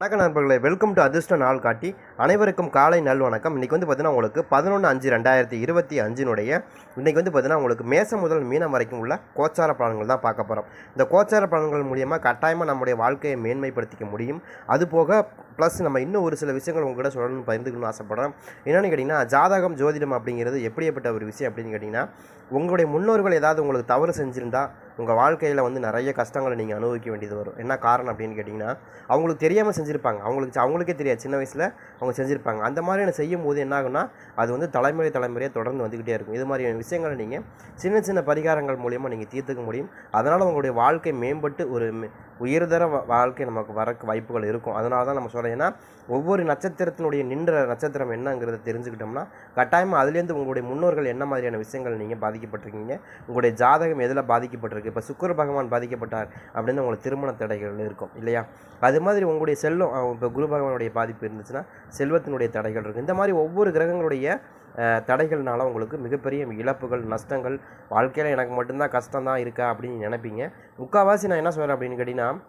வணக்கம் நண்பர்களே welcome to அதிர்ஷ்ட நாள் காட்டி. அனைவருக்கும் காலை நல் வணக்கம். இன்றைக்கி வந்து பார்த்தீங்கன்னா உங்களுக்கு பதினொன்று அஞ்சு ரெண்டாயிரத்தி இருபத்தி அஞ்சினுடைய இன்றைக்கி வந்து பார்த்தீங்கன்னா உங்களுக்கு மேசம் முதல் மீனம் வரைக்கும் உள்ள கோச்சார பலன்கள் தான் பார்க்க போகிறோம் இந்த கோச்சார பலன்கள் மூலியமாக கட்டாயமாக நம்முடைய வாழ்க்கையை மேன்மைப்படுத்திக்க முடியும். அதுபோக ப்ளஸ் நம்ம இன்னும் ஒரு சில விஷயங்கள் உங்கள்கிட்ட சொல்லணும்னு பகிர்ந்துக்கணும்னு ஆசைப்பட்றேன். என்னென்னு கேட்டிங்கன்னா ஜாதகம் ஜோதிடம் அப்படிங்கிறது எப்படிப்பட்ட ஒரு விஷயம் அப்படின்னு கேட்டிங்கன்னா உங்களுடைய முன்னோர்கள் ஏதாவது உங்களுக்கு தவறு செஞ்சுருந்தால் உங்கள் வாழ்க்கையில் வந்து நிறைய கஷ்டங்களை நீங்கள் அனுபவிக்க வேண்டியது வரும். என்ன காரணம் அப்படின்னு கேட்டிங்கன்னா அவங்களுக்கு தெரியாமல் செஞ்சுருப்பாங்க. அவங்களுக்கு அவங்களுக்கே தெரியாது. சின்ன வயசில் அவங்க செஞ்சுருப்பாங்க. அந்த மாதிரியான செய்யும் போது என்ன ஆகும்னா அது வந்து தலைமுறை தலைமுறையாக தொடர்ந்து வந்துக்கிட்டே இருக்கும். இது மாதிரியான விஷயங்களை நீங்கள் சின்ன சின்ன பரிகாரங்கள் மூலியமாக நீங்கள் தீர்த்துக்க முடியும். அதனால் உங்களுடைய வாழ்க்கை மேம்பட்டு ஒரு உயர்தர வாழ்க்கை நமக்கு வரக்கு வாய்ப்புகள் இருக்கும். அதனால தான் நம்ம சொல்கிறோம் ஏன்னா ஒவ்வொரு நட்சத்திரத்தினுடைய நின்ற நட்சத்திரம் என்னங்கிறத தெரிஞ்சுக்கிட்டோம்னா கட்டாயமாக அதுலேருந்து உங்களுடைய முன்னோர்கள் என்ன மாதிரியான விஷயங்கள் நீங்கள் பாதிக்கப்பட்டிருக்கீங்க? உங்களுடைய ஜாதகம் எதில் பாதிக்கப்பட்டிருக்கு? இப்போ சுக்கர பகவான் பாதிக்கப்பட்டார் அப்படின்னு உங்களுக்கு திருமண தடைகள் இருக்கும் இல்லையா? அது மாதிரி உங்களுடைய செல்வம் இப்போ குரு பகவானுடைய பாதிப்பு இருந்துச்சுன்னா செல்வத்தினுடைய தடைகள் இருக்கும். இந்த மாதிரி ஒவ்வொரு கிரகங்களுடைய தடைகள்னால உங்களுக்கு மிகப்பெரிய இழப்புகள் நஷ்டங்கள் வாழ்க்கையில் எனக்கு மட்டும்தான் கஷ்டம் தான் இருக்கா அப்படின்னு நினைப்பீங்க. முக்கால்வாசி நான் என்ன சொல்கிறேன் அப்படின்னு கேட்டிங்கன்னா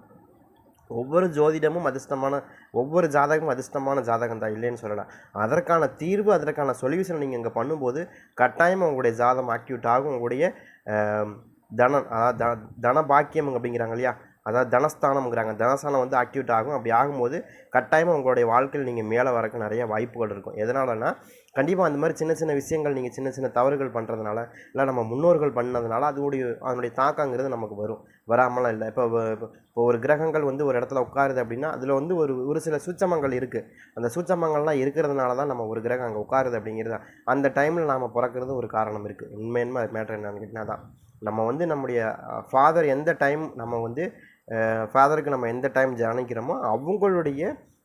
ஒவ்வொரு ஜோதிடமும் அதிர்ஷ்டமான ஒவ்வொரு ஜாதகமும் அதிர்ஷ்டமான ஜாதகம் தான் இல்லைன்னு சொல்லலாம் அதற்கான தீர்வு அதற்கான சொல்யூஷன் நீங்கள் இங்கே பண்ணும்போது கட்டாயமாக உங்களுடைய ஜாதகம் ஆக்டிவேட் ஆகும். உங்களுடைய தனம் தன அதாவது த- தன பாக்கியம் அப்படிங்கிறாங்க இல்லையா? அதாவது தனஸ்தானம்ங்கிறாங்க. தனஸ்தானம் வந்து ஆக்டிவேட் ஆகும். அப்படி ஆகும்போது கட்டாயமாக உங்களுடைய வாழ்க்கையில் நீங்கள் மேலே வரக்கு நிறைய வாய்ப்புகள் இருக்கும். எதனாலன்னா கண்டிப்பாக அந்த மாதிரி சின்ன சின்ன விஷயங்கள் நீங்கள் சின்ன சின்ன தவறுகள் பண்ணுறதுனால இல்லை நம்ம முன்னோர்கள் பண்ணதுனால அதோடைய அதனுடைய தாக்கங்கிறது நமக்கு வரும். வராமலாம் இல்லை. இப்போ இப்போ ஒரு கிரகங்கள் வந்து ஒரு இடத்துல உட்காருது அப்படின்னா அதில் வந்து ஒரு ஒரு சில சூச்சமங்கள் இருக்குது அந்த சூச்சமங்கள்லாம் இருக்கிறதுனால தான் நம்ம ஒரு கிரகம் அங்கே உட்காருது அப்படிங்கிறது தான். அந்த டைமில் நாம் பிறக்கிறது ஒரு காரணம் இருக்குது உண்மையுமே மேட்டர் என்னன்னு தான். நம்ம வந்து நம்முடைய ஃபாதர் எந்த டைம் நம்ம வந்து ஃபாதருக்கு நம்ம எந்த டைம் ஜானிக்கிறோமோ அவங்களுடைய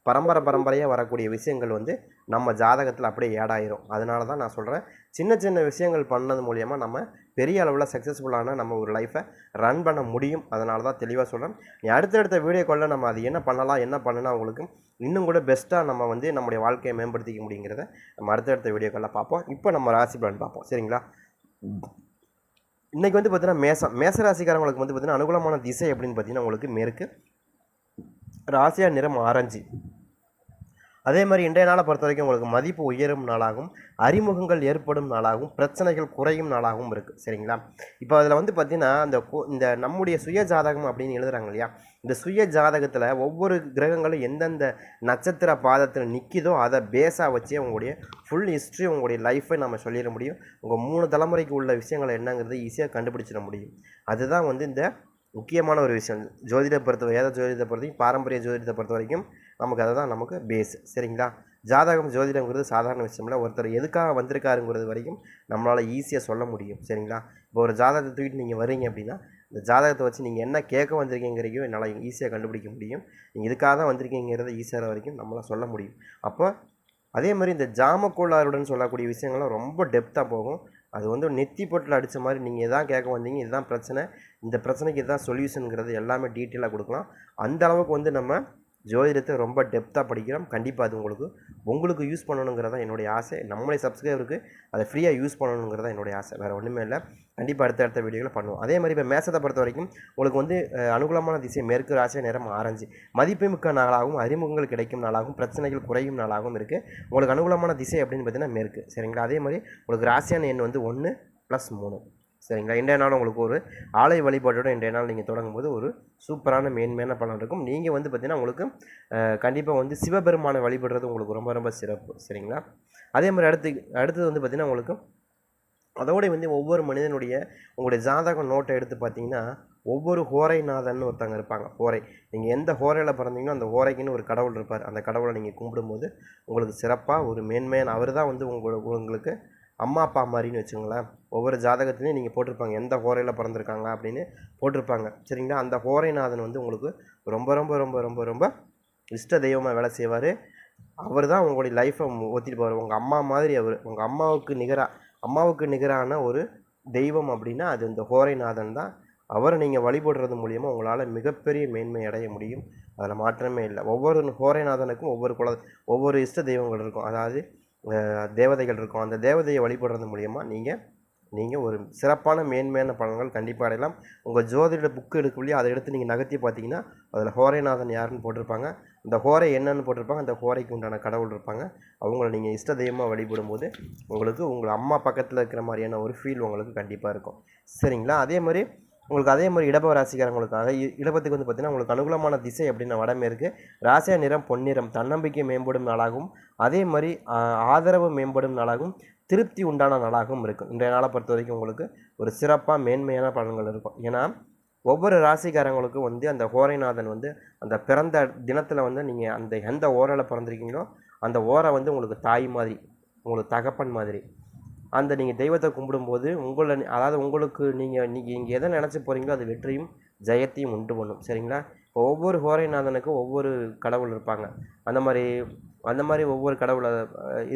பரம்பரை பரம்பரையாக வரக்கூடிய விஷயங்கள் வந்து நம்ம ஜாதகத்தில் அப்படியே ஏடாயிரும் அதனால தான் நான் சொல்கிறேன் சின்ன சின்ன விஷயங்கள் பண்ணது மூலியமாக நம்ம பெரிய அளவில் சக்ஸஸ்ஃபுல்லான நம்ம ஒரு லைஃப்பை ரன் பண்ண முடியும். அதனால தான் தெளிவாக சொல்கிறேன் அடுத்தடுத்த வீடியோக்குள்ள நம்ம அது என்ன பண்ணலாம் என்ன பண்ணனா உங்களுக்கு இன்னும் கூட பெஸ்ட்டாக நம்ம வந்து நம்முடைய வாழ்க்கையை மேம்படுத்திக்க முடியுங்கிறத நம்ம அடுத்தடுத்த வீடியோக்கெல்லாம் பார்ப்போம். இப்போ நம்ம ராசி பலன் பார்ப்போம். சரிங்களா? இன்றைக்கி வந்து பார்த்திங்கன்னா மேசம் மேச ராசிக்காரங்களுக்கு வந்து பார்த்திங்கன்னா அனுகூலமான திசை அப்படின்னு பார்த்தீங்கன்னா உங்களுக்கு மேற்கு ராசியா நிறம் ஆரஞ்சு. அதே மாதிரி இன்றைய நாளை பொறுத்த வரைக்கும் உங்களுக்கு மதிப்பு உயரும் நாளாகவும் அறிமுகங்கள் ஏற்படும் நாளாகவும் பிரச்சனைகள் குறையும் நாளாகவும் இருக்குது சரிங்களா? இப்போ அதில் வந்து பார்த்திங்கன்னா இந்த இந்த நம்முடைய சுய ஜாதகம் அப்படின்னு எழுதுறாங்க இல்லையா? இந்த சுய ஜாதகத்தில் ஒவ்வொரு கிரகங்களும் எந்தெந்த நட்சத்திர பாதத்தில் நிற்கிதோ அதை பேஸாக வச்சே உங்களுடைய ஃபுல் ஹிஸ்ட்ரி உங்களுடைய லைஃப்பை நம்ம சொல்லிட முடியும். உங்கள் மூணு தலைமுறைக்கு உள்ள விஷயங்கள் என்னங்கிறது ஈஸியாக கண்டுபிடிச்சிட முடியும். அதுதான் வந்து இந்த முக்கியமான ஒரு விஷயம். ஜோதிட பொறுத்த வேத ஜோதிடத்தை பொறுத்த வரைக்கும் பாரம்பரிய ஜோதிடத்தை பொறுத்த வரைக்கும் நமக்கு அதுதான் நமக்கு பேஸ் சரிங்களா? ஜாதகம் ஜோதிடங்கிறது சாதாரண விஷயம் இல்லை. ஒருத்தர் எதுக்காக வந்திருக்காருங்கிறது வரைக்கும் நம்மளால் ஈஸியாக சொல்ல முடியும். சரிங்களா? இப்போ ஒரு ஜாதகத்தை தூக்கிட்டு நீங்கள் வர்றீங்க அப்படின்னா இந்த ஜாதகத்தை வச்சு நீங்கள் என்ன கேட்க வந்திருக்கீங்கிறதையும் என்னால் ஈஸியாக கண்டுபிடிக்க முடியும். நீங்கள் இதுக்காக தான் வந்திருக்கீங்கிறத ஈஸியாக வரைக்கும் நம்மளால் சொல்ல முடியும். அப்போ அதே மாதிரி இந்த ஜாமக்கோளாறுடன் சொல்லக்கூடிய விஷயங்கள்லாம் ரொம்ப டெப்த்தாக போகும். அது வந்து நெத்தி பொட்டில் அடித்த மாதிரி நீங்கள் எதான் கேட்க வந்தீங்க இதுதான் பிரச்சனை. இந்த பிரச்சனைக்கு இதுதான் சொல்யூஷனுங்கிறது எல்லாமே டீட்டெயிலாக கொடுக்கலாம். அந்த அளவுக்கு வந்து நம்ம ஜோதிடத்தை ரொம்ப டெப்த்தாக படிக்கிறோம். கண்டிப்பாக அது உங்களுக்கு உங்களுக்கு யூஸ் பண்ணணுங்கிறதா என்னுடைய ஆசை. நம்மளே சப்ஸ்கிரைபருக்கு அதை ஃப்ரீயாக யூஸ் பண்ணணுங்கிறதா என்னுடைய ஆசை. வேறு ஒன்றுமே இல்லை. கண்டிப்பாக அடுத்த அடுத்த வீடியோவில் பண்ணுவோம். அதே மாதிரி இப்போ மேசத்தை பொறுத்த வரைக்கும் உங்களுக்கு வந்து அனுகூலமான திசை மேற்கு ராசி நேரம் ஆரஞ்சு. மதிப்புமிக்க நாளாகவும் அறிமுகங்கள் கிடைக்கும் நாளாகவும் பிரச்சனைகள் குறையும் நாளாகவும் இருக்குது உங்களுக்கு அனுகூலமான திசை அப்படின்னு பார்த்தீங்கன்னா மேற்கு. சரிங்களா? அதே மாதிரி உங்களுக்கு ராசியான எண் வந்து ஒன்று ப்ளஸ் மூணு. சரிங்களா? இன்றைய நாள் உங்களுக்கு ஒரு ஆலய வழிபாட்டோட இன்றைய நாள் நீங்கள் தொடங்கும்போது ஒரு சூப்பரான மேன்மையான பலன் இருக்கும். நீங்கள் வந்து பார்த்தீங்கன்னா உங்களுக்கு கண்டிப்பாக வந்து சிவபெருமானை வழிபடுறது உங்களுக்கு ரொம்ப ரொம்ப சிறப்பு. சரிங்களா? அதே மாதிரி அடுத்து அடுத்தது வந்து பார்த்திங்கன்னா உங்களுக்கு அதோட வந்து ஒவ்வொரு மனிதனுடைய உங்களுடைய ஜாதக நோட்டை எடுத்து பார்த்தீங்கன்னா ஒவ்வொரு ஹோரைநாதன் ஒருத்தவங்க இருப்பாங்க. ஹோரை. நீங்கள் எந்த ஹோரையில் பிறந்தீங்கன்னா அந்த ஹோரைக்குன்னு ஒரு கடவுள் இருப்பார். அந்த கடவுளை நீங்கள் கும்பிடும்போது உங்களுக்கு சிறப்பாக ஒரு மேன்மையான அவர் தான் வந்து உங்களுக்கு உங்களுக்கு அம்மா அப்பா மாதிரின்னு வச்சுங்களேன் ஒவ்வொரு ஜாதகத்துலையும் நீங்கள் போட்டிருப்பாங்க. எந்த ஹோரையில் பிறந்திருக்காங்க அப்படின்னு போட்டிருப்பாங்க. சரிங்களா? அந்த ஹோரைநாதன் வந்து உங்களுக்கு ரொம்ப ரொம்ப ரொம்ப ரொம்ப ரொம்ப இஷ்ட தெய்வமாக வேலை செய்வார். அவர் தான் உங்களுடைய லைஃப்பை ஓத்திட்டு போவார். உங்கள் அம்மா மாதிரி அவர். உங்கள் அம்மாவுக்கு நிகராக அம்மாவுக்கு நிகரான ஒரு தெய்வம் அப்படின்னா அது இந்த ஹோரைநாதன் தான். அவரை நீங்கள் வழிபடுறது மூலியமாக உங்களால் மிகப்பெரிய மேன்மை அடைய முடியும். அதில் மாற்றமே இல்லை. ஒவ்வொரு ஹோரைநாதனுக்கும் ஒவ்வொரு குல ஒவ்வொரு இஷ்ட தெய்வங்கள் இருக்கும். அதாவது தேவதைகள் இருக்கும். அந்த தேவதையை வழிபடுறது மூலியமாக நீங்கள் நீங்கள் ஒரு சிறப்பான மேன்மையான பலன்கள் கண்டிப்பாக அடையலாம். உங்கள் ஜோதிட புக்கு எடுக்கலையோ அதை எடுத்து நீங்கள் நகர்த்தி பார்த்தீங்கன்னா அதில் ஹோரைநாதன் யாருன்னு போட்டிருப்பாங்க. அந்த ஹோரை என்னன்னு போட்டிருப்பாங்க. அந்த ஹோரைக்கு உண்டான கடவுள் இருப்பாங்க. அவங்கள நீங்கள் இஷ்ட தெய்வமாக வழிபடும்போது உங்களுக்கு உங்கள் அம்மா பக்கத்தில் இருக்கிற மாதிரியான ஒரு ஃபீல் உங்களுக்கு கண்டிப்பாக இருக்கும். சரிங்களா? அதே மாதிரி உங்களுக்கு அதே மாதிரி இடப ராசிக்காரங்களுக்காக இடப்பத்துக்கு இடபத்துக்கு வந்து பார்த்தீங்கன்னா உங்களுக்கு அனுகூலமான திசை அப்படின்னா வடமேற்கு. ராசியா நிறம் பொன்னிறம். தன்னம்பிக்கை மேம்படும் நாளாகவும் அதே மாதிரி ஆதரவு மேம்படும் நாளாகவும் திருப்தி உண்டான நாளாகவும் இருக்கும். இன்றைய நாளை பொறுத்த வரைக்கும் உங்களுக்கு ஒரு சிறப்பாக மேன்மையான பலன்கள் இருக்கும். ஏன்னா ஒவ்வொரு ராசிக்காரங்களுக்கும் வந்து அந்த ஹோரைநாதன் வந்து அந்த பிறந்த தினத்தில் வந்து நீங்கள் அந்த எந்த ஓரில் பிறந்திருக்கீங்களோ அந்த ஓரை வந்து உங்களுக்கு தாய் மாதிரி உங்களுக்கு தகப்பன் மாதிரி அந்த நீங்கள் தெய்வத்தை கும்பிடும்போது உங்களை அதாவது உங்களுக்கு நீங்கள் நீங்கள் இங்கே எதை நினச்சி போகிறீங்களோ அது வெற்றியும் ஜெயத்தையும் உண்டு பண்ணும். சரிங்களா? இப்போ ஒவ்வொரு ஹோரைநாதனுக்கும் ஒவ்வொரு கடவுள் இருப்பாங்க. அந்த மாதிரி அந்த மாதிரி ஒவ்வொரு கடவுள்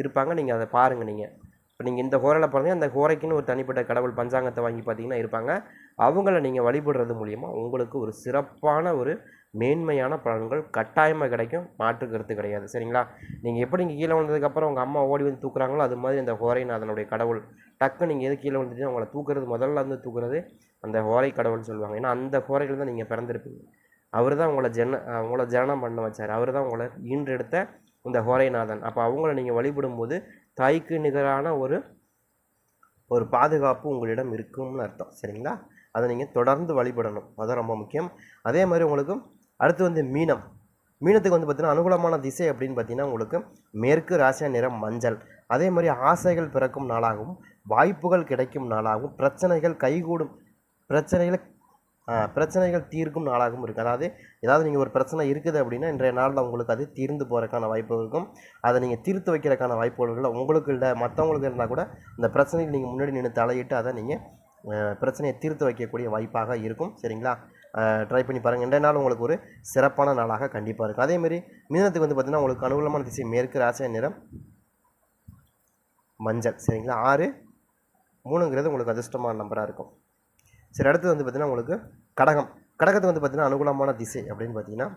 இருப்பாங்க. நீங்கள் அதை பாருங்கள் நீங்கள் இப்போ நீங்கள் இந்த ஹோரையில் பிறந்தீங்க அந்த ஹோரைக்குன்னு ஒரு தனிப்பட்ட கடவுள் பஞ்சாங்கத்தை வாங்கி பார்த்தீங்கன்னா இருப்பாங்க. அவங்கள நீங்கள் வழிபடுறது மூலிமா உங்களுக்கு ஒரு சிறப்பான ஒரு மேன்மையான பலன்கள் கட்டாயமாக கிடைக்கும். மாற்று கருத்து கிடையாது. சரிங்களா? நீங்கள் எப்படி நீங்கள் கீழே விழுந்ததுக்கப்புறம் உங்கள் அம்மா ஓடி வந்து தூக்குறாங்களோ அது மாதிரி அந்த ஹோரைநாதனுடைய கடவுள் டக்கு நீங்கள் எது கீழே விழுந்துட்டு உங்களை தூக்குறது முதல்ல வந்து தூக்குறது அந்த ஹோரை கடவுள்னு சொல்லுவாங்க. ஏன்னா அந்த ஹோரையில் தான் நீங்கள் பிறந்திருப்பீங்க. அவர் தான் உங்களை ஜன உங்களை ஜனனம் பண்ண வச்சார். அவர் தான் உங்களை ஈன்றெடுத்த இந்த ஹோரைநாதன். அப்போ அவங்கள நீங்கள் வழிபடும்போது தாய்க்கு நிகரான ஒரு ஒரு பாதுகாப்பு உங்களிடம் இருக்கும்னு அர்த்தம். சரிங்களா? அதை நீங்கள் தொடர்ந்து வழிபடணும். அதுதான் ரொம்ப முக்கியம். அதே மாதிரி உங்களுக்கு அடுத்து வந்து மீனம். மீனத்துக்கு வந்து பார்த்தீங்கன்னா அனுகூலமான திசை அப்படின்னு பார்த்தீங்கன்னா உங்களுக்கு மேற்கு ராசியா நிறம் மஞ்சள். அதே மாதிரி ஆசைகள் பிறக்கும் நாளாகவும் வாய்ப்புகள் கிடைக்கும் நாளாகவும் பிரச்சனைகள் கைகூடும் பிரச்சனைகளை பிரச்சனைகள் தீர்க்கும் நாளாகவும் இருக்குது அதாவது ஏதாவது நீங்கள் ஒரு பிரச்சனை இருக்குது அப்படின்னா இன்றைய நாளில் உங்களுக்கு அது தீர்ந்து போகிறதுக்கான வாய்ப்பு இருக்கும். அதை நீங்கள் தீர்த்து வைக்கிறக்கான வாய்ப்புகள் உங்களுக்கு இல்லை மற்றவங்களுக்கு இருந்தால் கூட இந்த பிரச்சனைக்கு நீங்கள் முன்னாடி நின்று தலையிட்டு அதை நீங்கள் பிரச்சனையை தீர்த்து வைக்கக்கூடிய வாய்ப்பாக இருக்கும். சரிங்களா? ட்ரை பண்ணி பாருங்கள் இன்றைய நாள் உங்களுக்கு ஒரு சிறப்பான நாளாக கண்டிப்பாக இருக்கும். அதேமாரி மீனத்துக்கு வந்து பார்த்திங்கன்னா உங்களுக்கு அனுகூலமான திசை மேற்கு ராசிய நிறம் மஞ்சள். சரிங்களா? ஆறு மூணுங்கிறது உங்களுக்கு அதிர்ஷ்டமான நம்பராக இருக்கும். சரி அடுத்தது வந்து பார்த்திங்கன்னா உங்களுக்கு கடகம். கடகத்துக்கு வந்து பார்த்திங்கன்னா அனுகூலமான திசை அப்படின்னு பார்த்திங்கன்னா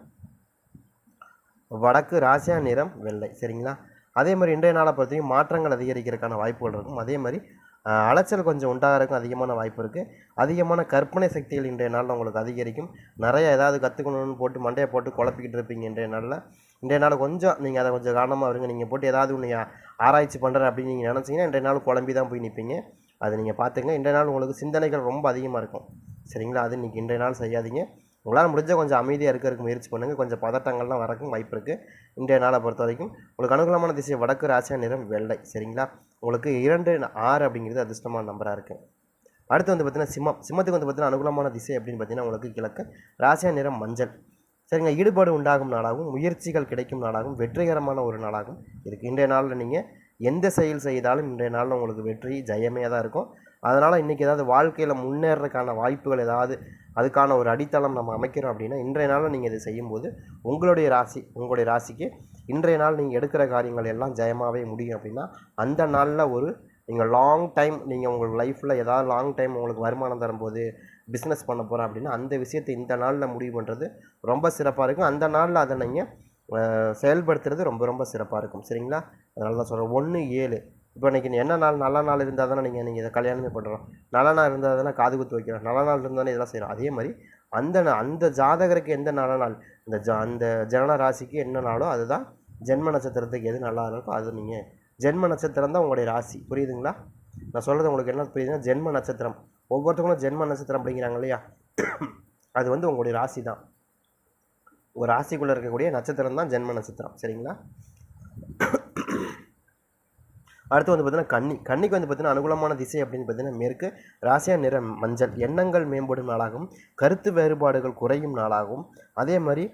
வடக்கு ராசியா நிறம் வெள்ளை. சரிங்களா? அதே மாதிரி இன்றைய நாளை பொறுத்தவரைக்கும் மாற்றங்கள் அதிகரிக்கிறதுக்கான வாய்ப்புகள் இருக்கும். அதே மாதிரி அலைச்சல் கொஞ்சம் உண்டாகிறதுக்கும் அதிகமான வாய்ப்பு இருக்குது அதிகமான கற்பனை சக்திகள் இன்றைய நாளில் உங்களுக்கு அதிகரிக்கும். நிறைய ஏதாவது கற்றுக்கணும்னு போட்டு மண்டையை போட்டு குழப்பிக்கிட்டு இருப்பீங்க இன்றைய நாளில். இன்றைய நாள் கொஞ்சம் நீங்கள் அதை கொஞ்சம் கவனமாக இருங்க. நீங்கள் போட்டு ஏதாவது ஒன்று ஆராய்ச்சி பண்ணுறேன் அப்படின்னு நீங்கள் நினச்சிங்கன்னா இன்றைய நாள் குழம்பி தான் போய் நிற்பீங்க அதை நீங்கள் பார்த்துங்க இன்றைய நாள் உங்களுக்கு சிந்தனைகள் ரொம்ப அதிகமாக இருக்கும். சரிங்களா? அது இன்றைக்கி இன்றைய நாள் செய்யாதீங்க. உங்களால் முடிஞ்ச கொஞ்சம் அமைதியாக இருக்கிறதுக்கு முயற்சி பண்ணுங்கள் கொஞ்சம் பதட்டங்கள்லாம் வரக்கும் வாய்ப்பு இருக்குது இன்றைய நாளை பொறுத்த வரைக்கும் உங்களுக்கு அனுகூலமான திசை வடக்கு ராசியா நிறம் வெள்ளை. சரிங்களா? உங்களுக்கு இரண்டு ஆறு அப்படிங்கிறது அதிர்ஷ்டமான நம்பராக இருக்குது அடுத்து வந்து பார்த்தீங்கன்னா சிம்மம். சிம்மத்துக்கு வந்து பார்த்தீங்கன்னா அனுகூலமான திசை அப்படின்னு பார்த்தீங்கன்னா உங்களுக்கு கிழக்கு ராசியா நிறம் மஞ்சள். சரிங்க. ஈடுபாடு உண்டாகும் நாளாகவும் முயற்சிகள் கிடைக்கும் நாளாகவும் வெற்றிகரமான ஒரு நாளாகவும் இருக்குது இன்றைய நாளில் நீங்கள் எந்த செயல் செய்தாலும் இன்றைய நாளில் உங்களுக்கு வெற்றி ஜெயமே தான் இருக்கும். அதனால் இன்றைக்கி ஏதாவது வாழ்க்கையில் முன்னேறதுக்கான வாய்ப்புகள் ஏதாவது அதுக்கான ஒரு அடித்தளம் நம்ம அமைக்கிறோம் அப்படின்னா இன்றைய நாளில் நீங்கள் இதை செய்யும்போது உங்களுடைய ராசி உங்களுடைய ராசிக்கு இன்றைய நாள் நீங்கள் எடுக்கிற காரியங்கள் எல்லாம் ஜெயமாகவே முடியும் அப்படின்னா அந்த நாளில் ஒரு நீங்கள் லாங் டைம் நீங்கள் உங்கள் லைஃப்பில் ஏதாவது லாங் டைம் உங்களுக்கு வருமானம் தரும்போது பிஸ்னஸ் பண்ண போகிறேன் அப்படின்னா அந்த விஷயத்தை இந்த நாளில் முடிவு பண்ணுறது ரொம்ப சிறப்பாக இருக்கும். அந்த நாளில் அதை நீங்கள் செயல்படுத்துறது ரொம்ப ரொம்ப சிறப்பாக இருக்கும். சரிங்களா? அதனால தான் சொல்கிறேன் ஒன்று ஏழு. இப்போ இன்றைக்கி என்ன நாள் நல்ல நாள் இருந்தால் தானே நீங்கள் நீங்கள் இதை கல்யாணமே பண்ணுறோம் நல்ல நாள் இருந்தால் தானே காது குத்து வைக்கிறோம். நல்ல நாள் இருந்தால் தானே இதெல்லாம் செய்கிறோம் அதே மாதிரி அந்த அந்த ஜாதகருக்கு எந்த நல்ல நாள்? இந்த ஜ அந்த ஜனன ராசிக்கு என்ன நாளோ அதுதான் ஜென்ம நட்சத்திரத்துக்கு எது நல்லா இருக்கோ அது நீங்கள் ஜென்ம நட்சத்திரம் தான் உங்களுடைய ராசி. புரியுதுங்களா? நான் சொல்கிறது உங்களுக்கு என்ன புரியுதுன்னா ஜென்ம நட்சத்திரம். ஒவ்வொருத்தவங்களும் ஜென்ம நட்சத்திரம் அப்படிங்கிறாங்க இல்லையா? அது வந்து உங்களுடைய ராசி தான். ஒரு ராசிக்குள்ளே இருக்கக்கூடிய நட்சத்திரம் தான் ஜென்ம நட்சத்திரம். சரிங்களா? அடுத்து வந்து பார்த்தீங்கன்னா கன்னி கன்னிக்கு வந்து பார்த்தீங்கன்னா அனுகூலமான திசை அப்படின்னு பார்த்தீங்கன்னா மேற்கு ராசியா நிற மஞ்சள் எண்ணங்கள் மேம்படும் நாளாகவும் கருத்து வேறுபாடுகள் குறையும் நாளாகவும் அதே மாதிரி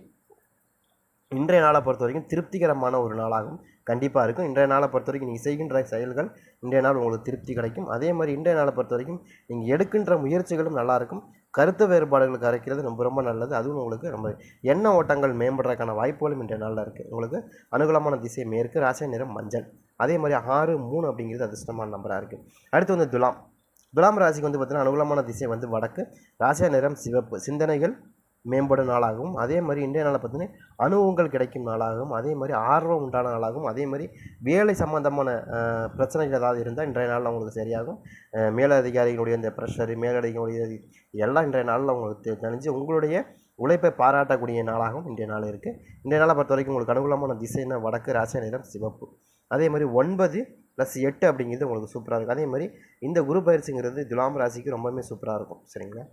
இன்றைய நாளை பொறுத்த வரைக்கும் திருப்திகரமான ஒரு நாளாகும் கண்டிப்பாக இருக்கும். இன்றைய நாளை பொறுத்த வரைக்கும் நீங்கள் செய்கின்ற செயல்கள் இன்றைய நாள் உங்களுக்கு திருப்தி கிடைக்கும். அதே மாதிரி இன்றைய நாளை பொறுத்த வரைக்கும் நீங்கள் எடுக்கின்ற முயற்சிகளும் நல்லாயிருக்கும் கருத்து வேறுபாடுகள் கரைக்கிறது ரொம்ப ரொம்ப நல்லது. அதுவும் உங்களுக்கு ரொம்ப எண்ண ஓட்டங்கள் மேம்படுறதுக்கான வாய்ப்புகளும் இன்றைய நாளில் இருக்குது உங்களுக்கு அனுகூலமான திசை மேற்கு ராசி நிறம் மஞ்சள். அதே மாதிரி ஆறு மூணு அப்படிங்கிறது அதிர்ஷ்டமான நம்பராக இருக்குது அடுத்து வந்து துலாம். துலாம் ராசிக்கு வந்து பார்த்தீங்கன்னா அனுகூலமான திசை வந்து வடக்கு. ராசியா நிறம் சிவப்பு. சிந்தனைகள் மேம்படும் நாளாகவும் அதே மாதிரி இன்றைய நாளில் பார்த்தீங்கன்னா அனுபவங்கள் கிடைக்கும் நாளாகவும் அதே மாதிரி ஆர்வம் உண்டான நாளாகவும் அதே மாதிரி வேலை சம்பந்தமான பிரச்சனைகள் ஏதாவது இருந்தால் இன்றைய நாளில் உங்களுக்கு சரியாகும். மேலதிகாரிகளுடைய இந்த ப்ரெஷரு மேலதிகாரிகளுடைய எல்லாம் இன்றைய நாளில் உங்களுக்கு தெரிஞ்சு உங்களுடைய உழைப்பை பாராட்டக்கூடிய நாளாகவும் இன்றைய நாள் இருக்குது இன்றைய நாளை பொறுத்த வரைக்கும் உங்களுக்கு அனுகூலமான திசைன்னா வடக்கு ராசியா நிறம் சிவப்பு. அதே மாதிரி ஒன்பது ப்ளஸ் எட்டு அப்படிங்கிறது உங்களுக்கு சூப்பராக இருக்கும். அதே மாதிரி இந்த குரு பயிற்சிங்கிறது துலாம் ராசிக்கு ரொம்பவுமே சூப்பராக இருக்கும். சரிங்களா?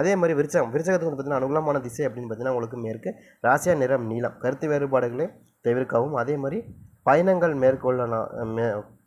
அதே மாதிரி விருச்சகம். விருச்சகத்துக்கு வந்து பார்த்தீங்கன்னா அனுகூலமான திசை அப்படின்னு பார்த்தீங்கன்னா உங்களுக்கு மேற்கு. ராசியா நிறம் நீளம் கருத்து வேறுபாடுகளை தவிர்க்கவும். அதே மாதிரி பயணங்கள் மேற்கொள்ள மே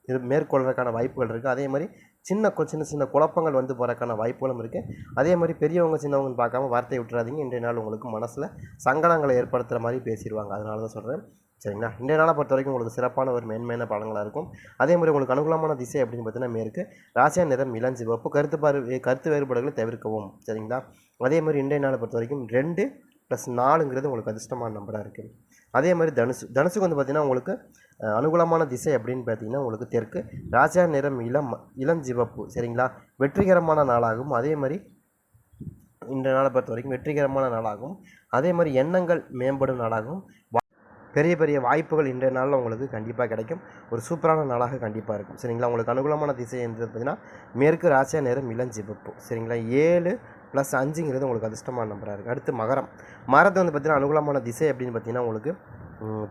இது மேற்கொள்றதுக்கான வாய்ப்புகள் இருக்குது அதே மாதிரி சின்ன சின்ன சின்ன குழப்பங்கள் வந்து போகிறக்கான வாய்ப்புகளும் இருக்குது அதே மாதிரி பெரியவங்க சின்னவங்கன்னு பார்க்காம வார்த்தையை விட்டுறாதீங்க. இன்றைய நாள் உங்களுக்கு மனசில் சங்கடங்களை ஏற்படுத்துகிற மாதிரி பேசிடுவாங்க. அதனால தான் சொல்கிறேன் சரிங்களா? இன்றைய நாளை பொறுத்த வரைக்கும் உங்களுக்கு சிறப்பான ஒரு மேன்மையான பலன்களாக இருக்கும். அதே மாதிரி உங்களுக்கு அனுகூலமான திசை அப்படின்னு பார்த்தீங்கன்னா மேற்கு. ராசியா நிறம் இளஞ்சிவப்பு கருத்து பாரு கருத்து வேறுபாடுகளை தவிர்க்கவும். சரிங்களா? அதே மாதிரி இன்றைய நாளை பொறுத்த வரைக்கும் ரெண்டு ப்ளஸ் நாலுங்கிறது உங்களுக்கு அதிர்ஷ்டமான நம்பராக இருக்குது அதே மாதிரி தனுசு தனுசுக்கு வந்து பார்த்திங்கன்னா உங்களுக்கு அனுகூலமான திசை அப்படின்னு பார்த்தீங்கன்னா உங்களுக்கு தெற்கு. ராஜா நிறம் இளம் இளம் சிவப்பு சரிங்களா? வெற்றிகரமான நாளாகும். அதே மாதிரி இன்றைய நாளை பொறுத்த வரைக்கும் வெற்றிகரமான நாளாகும். அதே மாதிரி எண்ணங்கள் மேம்படும் நாளாகவும் பெரிய பெரிய வாய்ப்புகள் இன்றைய நாளில் உங்களுக்கு கண்டிப்பாக கிடைக்கும். ஒரு சூப்பரான நாளாக கண்டிப்பாக இருக்கும். சரிங்களா? உங்களுக்கு அனுகூலமான திசை என்று பார்த்தீங்கன்னா மேற்கு ராசியா இளஞ்சி இளஞ்சிவப்பு சரிங்களா? ஏழு ப்ளஸ் அஞ்சுங்கிறது உங்களுக்கு அதிர்ஷ்டமான நம்பராக இருக்குது அடுத்து மகரம். மரத்தை வந்து பார்த்தீங்கன்னா அனுகூலமான திசை அப்படின்னு பார்த்தீங்கன்னா உங்களுக்கு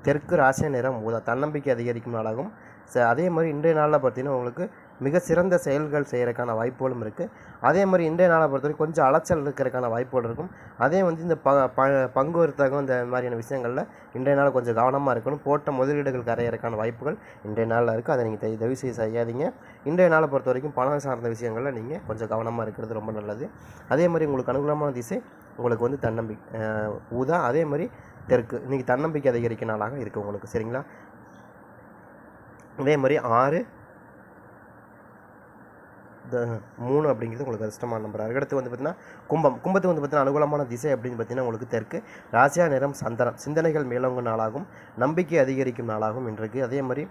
தெற்கு ராசியா நிறம் ஊதா. தன்னம்பிக்கை அதிகரிக்கும் நாளாகும். ச அதே மாதிரி இன்றைய நாளில் பார்த்தீங்கன்னா உங்களுக்கு மிக சிறந்த செயல்கள் செய்கிறதுக்கான வாய்ப்புகளும் இருக்குது அதே மாதிரி இன்றைய நாளை பொறுத்தவரைக்கும் கொஞ்சம் அலைச்சல் இருக்கிறதுக்கான வாய்ப்புகள் இருக்கும். அதே வந்து இந்த ப ப பங்கு வர்த்தகம் இந்த மாதிரியான விஷயங்களில் இன்றைய நாள் கொஞ்சம் கவனமாக இருக்கணும். போட்ட முதலீடுகள் கரையிறதுக்கான வாய்ப்புகள் இன்றைய நாளில் இருக்குது அதை நீங்கள் தயவு செய்ய செய்யாதீங்க. இன்றைய நாளை பொறுத்த வரைக்கும் பணம் சார்ந்த விஷயங்களில் நீங்கள் கொஞ்சம் கவனமாக இருக்கிறது ரொம்ப நல்லது. அதே மாதிரி உங்களுக்கு அனுகூலமான திசை உங்களுக்கு வந்து தன்னம்பிக்கை ஊதா. அதே மாதிரி தெற்கு. இன்றைக்கி தன்னம்பிக்கை அதிகரிக்க நாளாக இருக்குது உங்களுக்கு. சரிங்களா? அதே மாதிரி ஆறு த மூணு அப்படிங்கிறது உங்களுக்கு கஷ்டமான நம்பர் அடுத்து வந்து பார்த்தீங்கன்னா கும்பம். கும்பத்துக்கு வந்து பார்த்தீங்கன்னா அனுகூலமான திசை அப்படின்னு பார்த்தீங்கன்னா உங்களுக்கு தெற்கு. ராசியா நிறம் சந்தனம் சிந்தனைகள் மேலோங்கும் நாளாகும். நம்பிக்கை அதிகரிக்கும் நாளாகும் இன்றைக்கு. அதே மாதிரி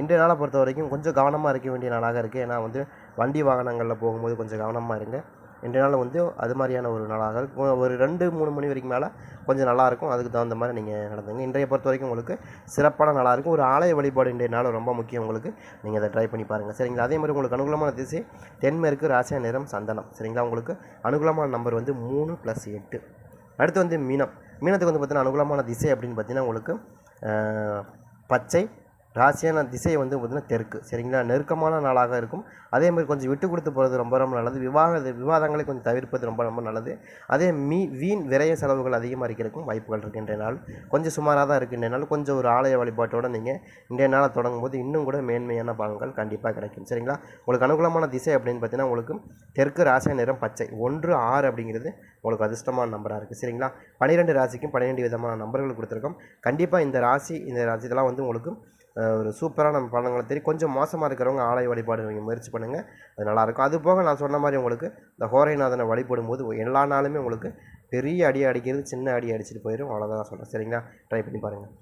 இன்றைய நாளை பொறுத்த வரைக்கும் கொஞ்சம் கவனமாக இருக்க வேண்டிய நாளாக இருக்குது ஏன்னா வந்து வண்டி வாகனங்களில் போகும்போது கொஞ்சம் கவனமாக இருங்க. இன்றைய நாள் வந்து அது மாதிரியான ஒரு நாளாக ஒரு ரெண்டு மூணு மணி வரைக்கும் மேலே கொஞ்சம் நல்லாயிருக்கும் அதுக்கு தகுந்த மாதிரி நீங்கள் நடந்துங்க. இன்றைய பொறுத்த வரைக்கும் உங்களுக்கு சிறப்பான நாளாக இருக்கும். ஒரு ஆலய வழிபாடு இன்றைய நாள் ரொம்ப முக்கியம் உங்களுக்கு. நீங்கள் அதை ட்ரை பண்ணி பாருங்கள் சரிங்களா? அதே மாதிரி உங்களுக்கு அனுகூலமான திசை தென்மேற்கு ராசியா நிறம் சந்தனம். சரிங்களா? உங்களுக்கு அனுகூலமான நம்பர் வந்து மூணு ப்ளஸ் எட்டு. அடுத்து வந்து மீனம். மீனத்துக்கு வந்து பார்த்தீங்கன்னா அனுகூலமான திசை அப்படின்னு பார்த்தீங்கன்னா உங்களுக்கு பச்சை ராசியான திசை வந்து பார்த்திங்கன்னா தெற்கு சரிங்களா? நெருக்கமான நாளாக இருக்கும். அதே மாதிரி கொஞ்சம் விட்டு கொடுத்து போகிறது ரொம்ப ரொம்ப நல்லது. விவாத விவாதங்களை கொஞ்சம் தவிர்ப்பது ரொம்ப ரொம்ப நல்லது. அதே மீ வீண் விரைய செலவுகள் அதிகமாக இருக்கிறதுக்கும் வாய்ப்புகள் இருக்குது இன்றைய நாள். கொஞ்சம் சுமாராக தான் இருக்குது இன்றைய நாள். கொஞ்சம் ஒரு ஆலய வழிபாட்டோட நீங்கள் இன்றைய நாளை தொடங்கும் போது இன்னும் கூட மேன்மையான பலன்கள் கண்டிப்பாக கிடைக்கும் சரிங்களா? உங்களுக்கு அனுகூலமான திசை அப்படின்னு பார்த்தீங்கன்னா உங்களுக்கு தெற்கு ராசிய நிறம் பச்சை. ஒன்று ஆறு அப்படிங்கிறது உங்களுக்கு அதிர்ஷ்டமான நம்பராக இருக்குது சரிங்களா? பன்னிரெண்டு ராசிக்கும் பன்னிரெண்டு விதமான நம்பர்கள் கொடுத்துருக்கோம். கண்டிப்பாக இந்த ராசி இந்த ராசி இதெல்லாம் வந்து உங்களுக்கு ஒரு ஒரு சூப்பரான படங்களை தெரியும் கொஞ்சம் மோசமாக இருக்கிறவங்க ஆலய வழிபாடு நீங்கள் முயற்சி பண்ணுங்கள் அது நல்லாயிருக்கும். அது போக நான் சொன்ன மாதிரி உங்களுக்கு இந்த ஹோரைநாதனை வழிபடும் போது எல்லா நாளுமே உங்களுக்கு பெரிய அடி அடிக்கிறது சின்ன அடி அடிச்சிட்டு போயிடும் அவ்வளோதான் நான் சொல்கிறேன் சரிங்களா? ட்ரை பண்ணி பாருங்கள்